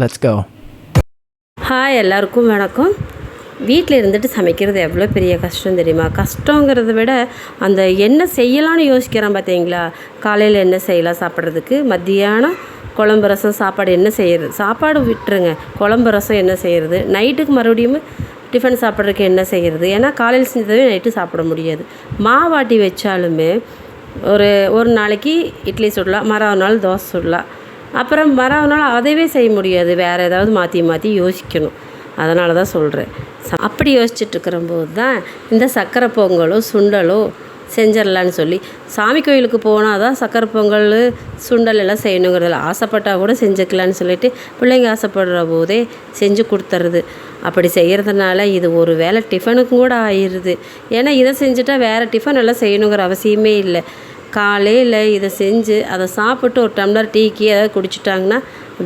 Let's go hi எல்லாருக்கும் வணக்கம். வீட்டில் இருந்துட்டு சமைக்கிறது எவ்வளோ பெரிய கஷ்டம் தெரியுமா? கஷ்டங்கிறத விட அந்த என்ன செய்யலான்னு யோசிக்கிறேன் பார்த்தீங்களா காலையில் என்ன செய்யலாம் சாப்பிட்றதுக்கு? மத்தியானம் குழம்பு ரசம் சாப்பாடு என்ன செய்கிறது சாப்பாடு விட்டுருங்க. குழம்பு ரசம் என்ன செய்கிறது நைட்டுக்கு மறுபடியும் டிஃபன் சாப்பிட்றதுக்கு என்ன செய்கிறது ஏன்னா காலையில் செஞ்சதவே நைட்டு சாப்பிட முடியாது. மாவாட்டி வச்சாலுமே ஒரு ஒரு நாளைக்கு இட்லி சுடலாம் மறாவது நாள் தோசை சுடலாம். அப்புறம் வரவனால அதைவே செய்ய முடியாது. வேறு ஏதாவது மாற்றி மாற்றி யோசிக்கணும். அதனால தான் சொல்கிறேன் அப்படி யோசிச்சுட்ருக்கிறம்போது தான் இந்த சக்கரை பொங்கலோ சுண்டலோ செஞ்சிடலான்னு சொல்லி சாமி கோயிலுக்கு போனால் தான் சக்கரை பொங்கல் சுண்டல் எல்லாம் செய்யணுங்கிறதுல ஆசைப்பட்டால் கூட செஞ்சுக்கலான்னு சொல்லிட்டு பிள்ளைங்க ஆசைப்படுற போதே செஞ்சு கொடுத்துறது அப்படி செய்கிறதுனால இது ஒரு வேளை டிஃபனுக்கும் கூட ஆயிடுது ஏன்னா இதை செஞ்சுட்டா வேறு டிஃபன் எல்லாம் செய்யணுங்கிற அவசியமே இல்லை. காலையில் இதை செஞ்சு அதை சாப்பிட்டு ஒரு டம்ளர் டீக்கு ஏதாவது குடிச்சிட்டாங்கன்னா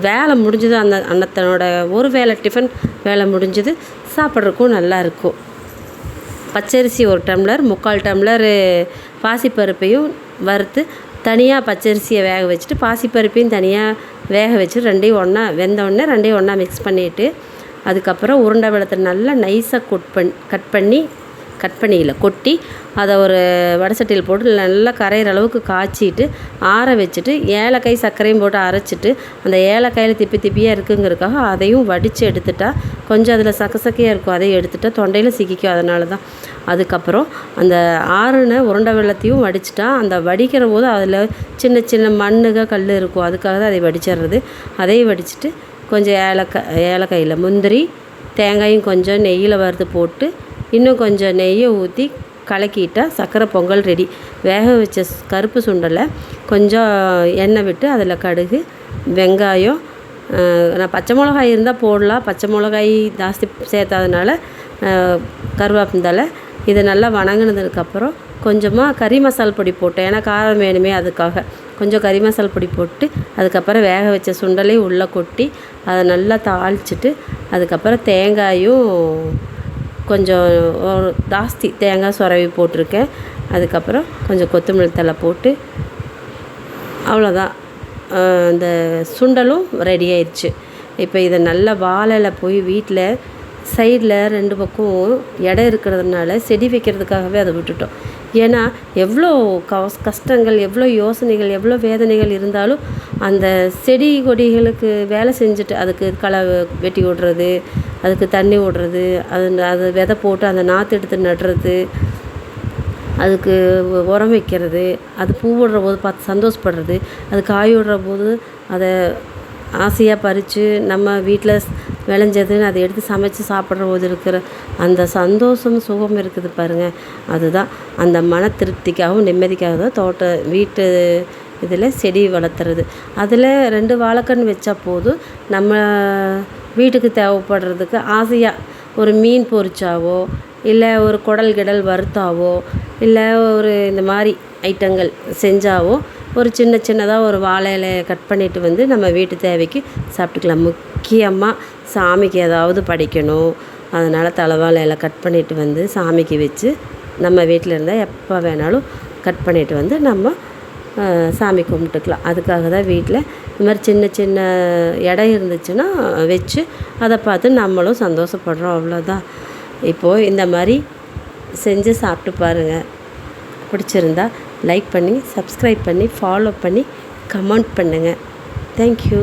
வேலை முடிஞ்சது. அந்த அன்னத்தனோட ஒரு வேளை டிஃபன் வேலை முடிஞ்சது. சாப்பிட்றதுக்கும் நல்லாயிருக்கும் பச்சரிசி ஒரு டம்ளர் முக்கால் டம்ளர் பாசிப்பருப்பையும் வறுத்து தனியாக பச்சரிசியை வேக வச்சுட்டு பாசிப்பருப்பையும் தனியாக வேக வச்சு ரெண்டையும் ஒன்றா வெந்தவுடனே ரெண்டையும் ஒன்றா மிக்ஸ் பண்ணிவிட்டு அதுக்கப்புறம் உருண்டை வெள்ளத்தை நல்லா நைஸாக கொட் பண் கட் பண்ணி கட் பண்ணியில் கொட்டி அதை ஒரு வடசட்டியில் போட்டு நல்லா கரையிற அளவுக்கு காய்ச்சிட்டு ஆற வச்சுட்டு ஏலக்காய் சர்க்கரையும் போட்டு அரைச்சிட்டு அந்த ஏலக்காயில் திப்பி திப்பியாக இருக்குங்கிறதுக்காக அதையும் வடித்து எடுத்துட்டா கொஞ்சம் அதில் சக்கசக்கையாக இருக்கும். அதையும் எடுத்துட்டா தொண்டையில் சிக்கிக்கும் அதனால தான். அதுக்கப்புறம் அந்த ஆறுன உருண்டை வெள்ளத்தையும் வடிச்சிட்டா அந்த வடிக்கிற போது அதில் சின்ன சின்ன மண்ணுக கல் இருக்கும். அதுக்காக தான் அதை வடிச்சிடுறது. அதையும் வடிச்சிட்டு கொஞ்சம் ஏலக்காய் ஏலக்காயில் முந்திரி தேங்காயும் கொஞ்சம் நெய்யில் வறுத்து போட்டு இன்னும் கொஞ்சம் நெய்யை ஊற்றி கலக்கிட்டால் சர்க்கரை பொங்கல் ரெடி. வேக வச்ச கருப்பு சுண்டலை கொஞ்சம் எண்ணெய் விட்டு அதில் கடுகு வெங்காயம் நான் பச்சை மிளகாய் இருந்தால் போடலாம். பச்சை மிளகாய் ஜாஸ்தி சேர்த்தாதனால கருவேப்பந்தலை இதை நல்லா வணங்கினதுக்கப்புறம் கொஞ்சமாக கறி மசால் பொடி போட்டேன். ஏன்னா காரம் வேணுமே அதுக்காக. கொஞ்சம் கறி மசால் பொடி போட்டு அதுக்கப்புறம் வேக வச்ச சுண்டலையும் உள்ளே கொட்டி அதை நல்லா தாளிச்சிட்டு அதுக்கப்புறம் தேங்காயும் கொஞ்சம் ஒரு ஜாஸ்தி தேங்காய் சுரவி போட்டிருக்கேன். அதுக்கப்புறம் கொஞ்சம் கொத்தமல்லி தழை போட்டு அவ்வளோதான். அந்த சுண்டலும் ரெடி ஆயிடுச்சு இப்போ இதை நல்லா வாழையில் போய் வீட்டில் சைடில் ரெண்டு பக்கம் இடம் இருக்கிறதுனால செடி வைக்கிறதுக்காகவே அதை விட்டுட்டோம். ஏன்னா எவ்வளோ கஷ்டங்கள் எவ்வளோ யோசனைகள் எவ்வளோ வேதனைகள் இருந்தாலும் அந்த செடி கொடிகளுக்கு வேலை செஞ்சுட்டு அதுக்கு களை வெட்டி விடுறது அதுக்கு தண்ணி விடுறது அது அது விதை போட்டு அந்த நாற்று எடுத்து நடுறது அதுக்கு உரம் வைக்கிறது அது பூ விடுற போது பார்த்து சந்தோஷப்படுறது அது காய் விடுற போது அதை ஆசையாக பறித்து நம்ம வீட்டில் விளைஞ்சதுன்னு அதை எடுத்து சமைச்சு சாப்பிட்ற போது இருக்கிற அந்த சந்தோஷம் சுகம் இருக்குது பாருங்கள் அதுதான் அந்த மன திருப்திக்காகவும் நிம்மதிக்காக தான் தோட்ட வீட்டு இதில் செடி வளர்த்துறது. அதில் ரெண்டு வாழைக்கன்று வச்சா போதும். நம்ம வீட்டுக்கு தேவைப்படுறதுக்கு ஆசையாக ஒரு மீன் பொரிச்சாவோ இல்லை ஒரு குடல் கிடல் வறுத்தாவோ இல்லை ஒரு இந்த மாதிரி ஐட்டங்கள் செஞ்சாவோ ஒரு சின்ன சின்னதாக ஒரு வாழை இலையை கட் பண்ணிட்டு வந்து நம்ம வீட்டு தேவைக்கு சாப்பிட்டுக்கலாம். முக்கியமாக சாமிக்கு ஏதாவது படைக்கணும். அதனால் தலைவாழை இலை கட் பண்ணிட்டு வந்து சாமிக்கு வச்சு நம்ம வீட்டில் இருந்தால் எப்போ வேணாலும் கட் பண்ணிட்டு வந்து நம்ம சாமி கும்பிட்டுக்கலாம். அதுக்காக தான் வீட்டில் இது மாதிரி சின்ன சின்ன இடம் இருந்துச்சுன்னா வச்சு அதை பார்த்து நம்மளும் சந்தோஷப்படுறோம். அவ்வளோதான் இப்போது இந்த மாதிரி செஞ்சு சாப்பிட்டு பாருங்கள் பிடிச்சிருந்தா லைக் பண்ணி சப்ஸ்கிரைப் பண்ணி ஃபாலோ பண்ணி கமெண்ட் பண்ணுங்கள் தேங்க்யூ